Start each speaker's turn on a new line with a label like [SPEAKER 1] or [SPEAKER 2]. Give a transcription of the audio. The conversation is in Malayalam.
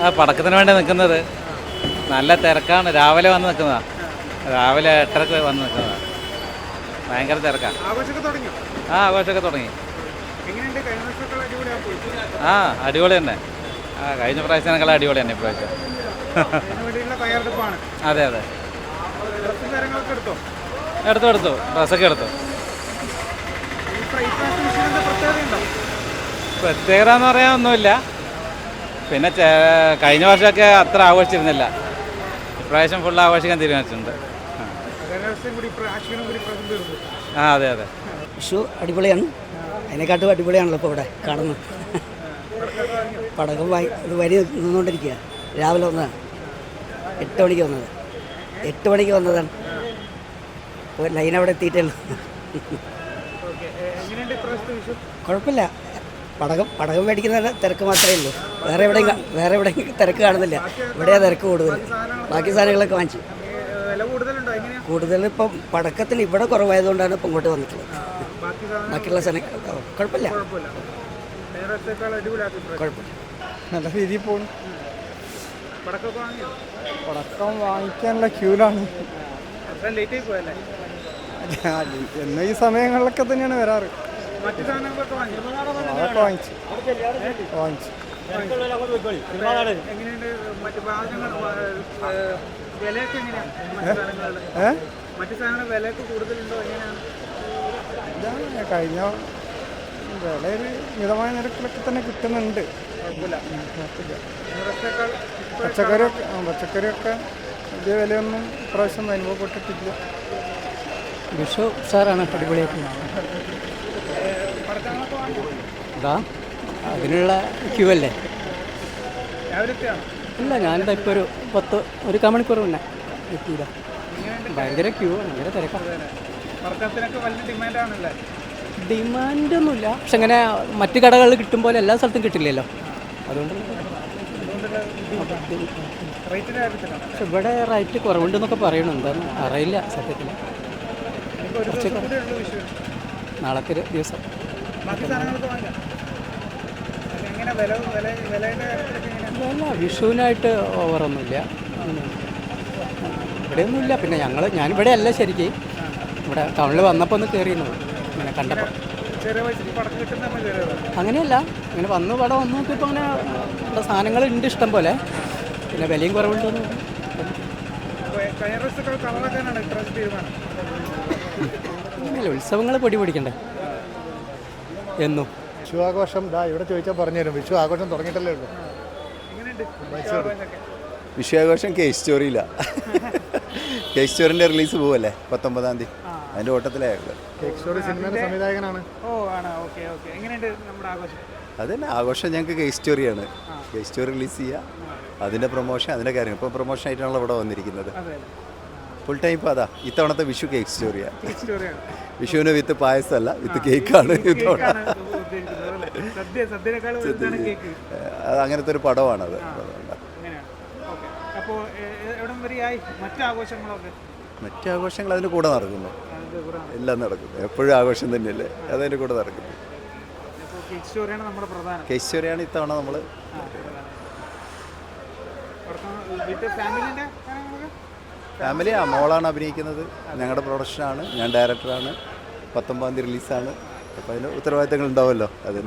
[SPEAKER 1] ആ പടക്കത്തിന് വേണ്ടി നിൽക്കുന്നത് നല്ല തിരക്കാണ്. രാവിലെ വന്ന് നിൽക്കുന്നതാ. രാവിലെ എട്ടരക്ക് വന്ന് നിൽക്കുന്നതാ. ഭയങ്കര തിരക്കാണ് ആ ആഘോഷമൊക്കെ തുടങ്ങി. ആ അടിപൊളി തന്നെ. ആ കഴിഞ്ഞ പ്രാവശ്യത്തിനേക്കാൾ അടിപൊളി തന്നെ ഇപ്രാവശ്യം അതെ അതെ.
[SPEAKER 2] എടുത്തു
[SPEAKER 1] എടുത്തു. ഡ്രസ്സൊക്കെ എടുത്തു
[SPEAKER 2] ഈ പ്ര- ഇപ്രാവശ്യം വിഷുവിന് എന്താ പ്രത്യേകത
[SPEAKER 1] എന്ന് പറയാൻ ഒന്നുമില്ല. പിന്നെ കഴിഞ്ഞ വർഷമൊക്കെ അത്ര ആഘോഷിച്ചിരുന്നില്ല. ഇപ്രാവശ്യം ഫുൾ ആഘോഷിക്കാൻ തീരുമാനിച്ചിട്ടുണ്ട്. ആ. അതെ അതെ.
[SPEAKER 3] വിഷു അടിപൊളിയാണ്. അതിനെക്കാട്ടും അടിപൊളിയാണല്ലോ ഇപ്പോൾ ഇവിടെ കാണുന്നത്. പടക്കം വായി ഇത് വരി നിന്നുകൊണ്ടിരിക്കുക. രാവിലെ വന്നതാണ് എട്ട് മണിക്ക് വന്നത്. എട്ട് മണിക്ക് വന്നതാണ്. ലൈൻ അവിടെ എത്തിയിട്ടേ
[SPEAKER 2] ഓക്കെ എങ്ങനെയുണ്ട് ഇപ്രാവശ്യത്തെ വിഷു
[SPEAKER 3] കുഴപ്പമില്ല. പടകം പടകം മേടിക്കുന്ന തിരക്ക് മാത്രമേ ഉള്ളൂ. വേറെ എവിടെയും വേറെ എവിടെയും തിരക്ക് കാണുന്നില്ല. ഇവിടെയാ തിരക്ക് കൂടുതൽ. ബാക്കി സാധനങ്ങളൊക്കെ വാങ്ങിച്ചു. കൂടുതൽ ഇപ്പം പടക്കത്തിന് ഇവിടെ കുറവായതുകൊണ്ടാണ് ഇപ്പം ഇങ്ങോട്ട് വന്നിട്ടുള്ളത്. ബാക്കിയുള്ള സാധനം കുഴപ്പമില്ല.
[SPEAKER 2] കുഴപ്പമില്ല.
[SPEAKER 4] നല്ല രീതിയിൽ പോകുന്നു പടക്കം വാങ്ങിക്കാനുള്ള ക്യൂലാണ്.
[SPEAKER 2] അത്ര ലേറ്റ് ആയി പോയല്ലേ?
[SPEAKER 4] എന്ന ഈ സമയങ്ങളിലൊക്കെ തന്നെയാണ് വരാറ്. അതൊക്കെ വാങ്ങിച്ചു. വാങ്ങിച്ചു. കഴിഞ്ഞ വില ഒരു മിതമായ നിരക്കിലൊക്കെ തന്നെ കിട്ടുന്നുണ്ട്. പച്ചക്കറിയൊക്കെ പച്ചക്കറിയൊക്കെ വലിയ വിലയൊന്നും ഇപ്രാവശ്യം അനുഭവപ്പെട്ടിട്ടില്ല.
[SPEAKER 3] വിഷു സാറാണ് അടിപൊളിയായിട്ട് അതാ അതിനുള്ള ക്യൂ അല്ലേ? ഇല്ല ഞാനിതാ ഇപ്പോൾ ഒരു പത്ത് ഒരു കാമണിക്കൂർ മുന്നേ
[SPEAKER 2] എത്തിയില്ല
[SPEAKER 3] ഭയങ്കര ക്യൂ ഭയങ്കര തിരക്കാണ് ഡിമാൻഡൊന്നുമില്ല പക്ഷെ അങ്ങനെ മറ്റു കടകളിൽ കിട്ടും പോലെ എല്ലാ സ്ഥലത്തും കിട്ടില്ലല്ലോ. അതുകൊണ്ട് പക്ഷെ ഇവിടെ റേറ്റ് കുറവുണ്ടെന്നൊക്കെ പറയണുണ്ട് അറിയില്ല സത്യത്തിൽ നാളത്തെ ഒരു ദിവസം. അല്ല വിഷുവിനായിട്ട് ഓവറൊന്നുമില്ല. ഇവിടെയൊന്നുമില്ല. പിന്നെ ഞങ്ങൾ ഞാനിവിടെ അല്ല ശരിക്കും. ഇവിടെ ടൗണിൽ വന്നപ്പോൾ ഒന്ന് കയറിയിരുന്നു ഇങ്ങനെ കണ്ടപ്പോൾ അങ്ങനെയല്ല. ഇങ്ങനെ വന്ന് ഇവിടെ വന്ന് നോക്കിയപ്പോൾ അങ്ങനെ ഇവിടെ സാധനങ്ങളുണ്ട് ഇഷ്ടം പോലെ. പിന്നെ വിലയും കുറവുണ്ടെന്ന്. ഉത്സവങ്ങൾ പൊടി പിടിക്കണ്ടേ? എന്നും.
[SPEAKER 4] വിഷു ആഘോഷം ദാ ഇവിടെ ചോദിച്ചാൽ പറഞ്ഞു തരും. വിഷു ആഘോഷം തുടങ്ങിയിട്ടല്ലേ ഉള്ളൂ.
[SPEAKER 2] വിഷു ആഘോഷം
[SPEAKER 5] കേസ് കെ സ്റ്റോറിയില്ല കെ സ്റ്റോറിന്റെ റിലീസ് പോവല്ലേ? പത്തൊമ്പതാം തീയതി. അതിന്റെ ഓട്ടത്തിലായുള്ളൂ
[SPEAKER 4] കേക്ക് സ്റ്റോറി സിനിമയുടെ സംവിധായകനാണ്.
[SPEAKER 2] ഓ ആണോ. Okay okay. എങ്ങനെയുണ്ട് നമ്മുടെ ആഘോഷം?
[SPEAKER 5] അത് തന്നെ ആഘോഷം ഞങ്ങൾക്ക് കെ സ്റ്റോറിയാണ് കെ സ്റ്റോറി റിലീസ് ചെയ്യുക അതിന്റെ പ്രൊമോഷൻ അതിന്റെ കാര്യം ഇപ്പോൾ പ്രൊമോഷൻ ആയിട്ടാണല്ലോ ഇവിടെ വന്നിരിക്കുന്നത്.
[SPEAKER 2] അതെ.
[SPEAKER 5] ഫുൾ ടൈം ഇപ്പോൾ അതാ. ഇത്തവണത്തെ വിഷു കേക്ക് സ്റ്റോറിയാണ് വിഷുവിന് വിത്ത് പായസമല്ല വിത്ത് കേക്കാണ് ഇത്തവണ. അങ്ങനത്തെ ഒരു പടമാണത്.
[SPEAKER 2] അങ്ങനെയാണ്. ഓക്കെ. അപ്പോൾ എവിടം വരെയായി? മറ്റു ആഘോഷങ്ങളൊക്കെ?
[SPEAKER 5] മറ്റു ആഘോഷങ്ങൾ അതിന്റെ കൂടെ നടക്കുന്നു. എല്ലാം നടക്കുന്നു. എപ്പോഴും ആഘോഷം തന്നെയല്ലേ? അതതിന്റെ കൂടെ നടക്കുന്നു. കേശ്വരിയാണ് ഇത്തവണ നമ്മൾ ഫാമിലി ആ മോളാണ് അഭിനയിക്കുന്നത്. ഞങ്ങളുടെ പ്രൊഡക്ഷനാണ് ഞാൻ ഡയറക്ടറാണ് പത്തൊമ്പതാം തീയതി റിലീസാണ് അപ്പോൾ അതിന് ഉത്തരവാദിത്തങ്ങൾ ഉണ്ടാവുമല്ലോ അതിന്.